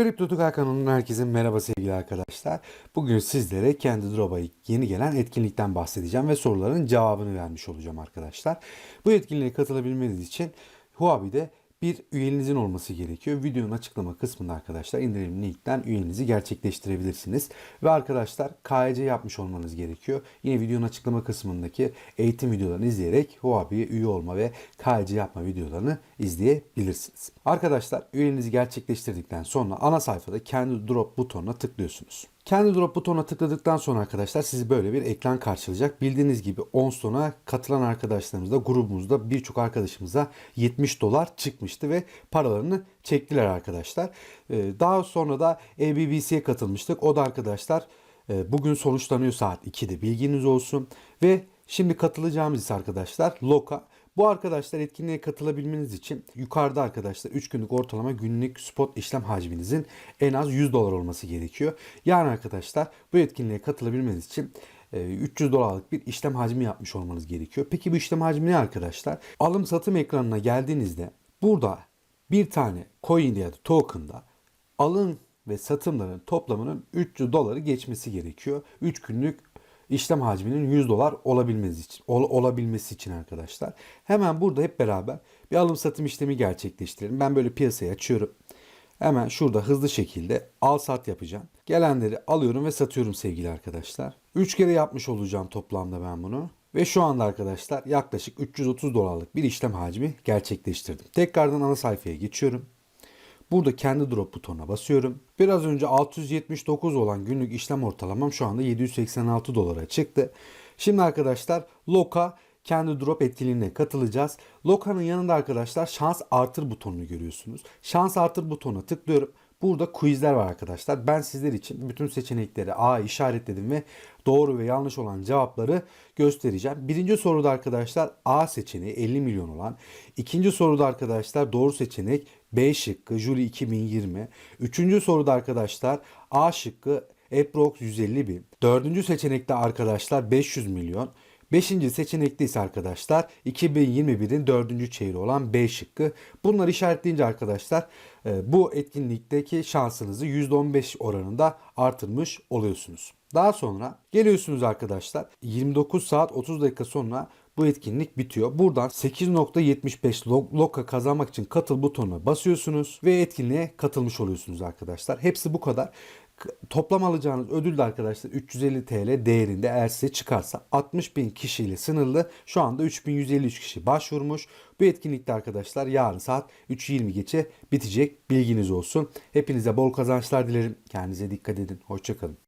Kripto Tugay kanalından herkese merhaba sevgili arkadaşlar. Bugün sizlere kendi Drop'a yeni gelen etkinlikten bahsedeceğim ve soruların cevabını vermiş olacağım arkadaşlar. Bu etkinliğe katılabilmeniz için Huobi'de bir üyenizin olması gerekiyor. Videonun açıklama kısmında arkadaşlar indirim linkten üyenizi gerçekleştirebilirsiniz. Ve arkadaşlar KYC yapmış olmanız gerekiyor. Yine videonun açıklama kısmındaki eğitim videolarını izleyerek Huobi'ye üye olma ve KYC yapma videolarını izleyebilirsiniz. Arkadaşlar üyenizi gerçekleştirdikten sonra ana sayfada kendi drop butonuna tıklıyorsunuz. Kendi drop butonuna tıkladıktan sonra arkadaşlar sizi böyle bir ekran karşılayacak. Bildiğiniz gibi Onstone'a katılan arkadaşlarımızda grubumuzda birçok arkadaşımıza 70 dolar çıkmıştı ve paralarını çektiler arkadaşlar. Ee, Daha sonra da ABBC'ye katılmıştık. O da arkadaşlar e, bugün sonuçlanıyor saat 2'de bilginiz olsun. Ve şimdi katılacağımız ise arkadaşlar Loka. Bu arkadaşlar etkinliğe katılabilmeniz için yukarıda arkadaşlar 3 günlük ortalama günlük spot işlem hacminizin en az 100 dolar olması gerekiyor. Yani arkadaşlar bu etkinliğe katılabilmeniz için e, 300 dolarlık bir işlem hacmi yapmış olmanız gerekiyor. Peki bu işlem hacmi ne arkadaşlar? Alım satım ekranına geldiğinizde burada bir tane coin ya da token'da alım ve satımların toplamının 300 doları geçmesi gerekiyor. 3 günlük işlem hacminin 100 dolar olabilmesi için ol- olabilmesi için arkadaşlar. Hemen burada hep beraber bir alım satım işlemi gerçekleştirelim. Ben böyle piyasayı açıyorum. Hemen şurada hızlı şekilde al sat yapacağım. Gelenleri alıyorum ve satıyorum sevgili arkadaşlar. 3 kere yapmış olacağım toplamda ben bunu. Ve şu anda arkadaşlar yaklaşık 330 dolarlık bir işlem hacmi gerçekleştirdim. Tekrardan ana sayfaya geçiyorum. Burada kendi drop butonuna basıyorum. Biraz önce 679 olan günlük işlem ortalamam şu anda 786 dolara çıktı. Şimdi arkadaşlar Loka kendi drop etkinliğine katılacağız. Loka'nın yanında arkadaşlar şans artır butonunu görüyorsunuz. Şans artır butonuna tıklıyorum. Burada quizler var arkadaşlar. Ben sizler için bütün seçenekleri A işaretledim ve doğru ve yanlış olan cevapları göstereceğim. Birinci soruda arkadaşlar A seçeneği 50 milyon olan. İkinci soruda arkadaşlar doğru seçenek B şıkkı Juli 2020. Üçüncü soruda arkadaşlar A şıkkı Eprox 150 bin. Dördüncü seçenekte arkadaşlar 500 milyon. Beşinci seçenekte ise arkadaşlar 2021'in dördüncü çeyreği olan B şıkkı. Bunları işaretleyince arkadaşlar e, bu etkinlikteki şansınızı %15 oranında artırmış oluyorsunuz. Daha sonra geliyorsunuz arkadaşlar 29 saat 30 dakika sonra bu etkinlik bitiyor. Buradan 8.75 lo- loka kazanmak için katıl butonuna basıyorsunuz ve etkinliğe katılmış oluyorsunuz arkadaşlar. Hepsi bu kadar. Toplam alacağınız ödül de arkadaşlar 350 TL değerinde eğer size çıkarsa 60 bin kişiyle sınırlı. Şu anda 3153 kişi başvurmuş. Bu etkinlikte arkadaşlar yarın saat 3.20 geçe bitecek bilginiz olsun. Hepinize bol kazançlar dilerim. Kendinize dikkat edin. Hoşçakalın.